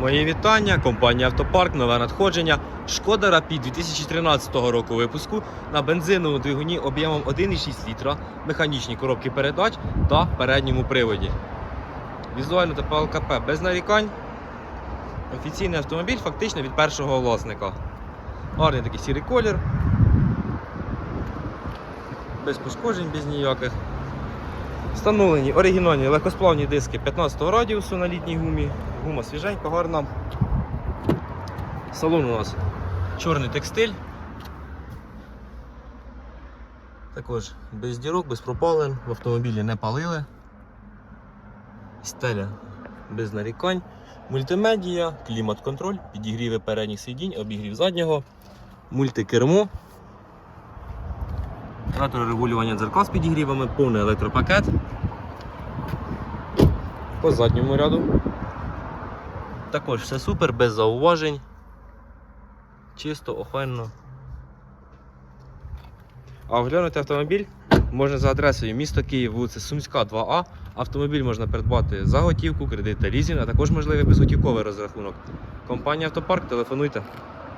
Мої вітання, компанія Автопарк, нове надходження. Шкода Rapid 2013 року випуску на бензиновому двигуні об'ємом 1,6 літра, механічні коробки передач та передньому приводі. Візуально та ПЛКП без нарікань. Офіційний автомобіль фактично від першого власника. Гарний такий сірий колір. Без пошкоджень, без ніяких. Встановлені оригінальні легкосплавні диски 15 радіусу на літній гумі. Гума свіженька, гарна. Салон у нас чорний текстиль. Також без дірок, без пропалин, в автомобілі не палили. Стеля без нарікань. Мультимедія, клімат-контроль, підігріви передніх сидінь, обігрів заднього, мультикермо. регулювання дзеркал з підігрівами, повний електропакет. По задньому ряду. Також все супер, без зауважень. Чисто, охайно. А оглянути автомобіль можна за адресою місто Київ, вулиця Сумська, 2А. Автомобіль можна придбати за готівку, кредит та лізінг, а також можливий безготівковий розрахунок. Компанія Автопарк, телефонуйте.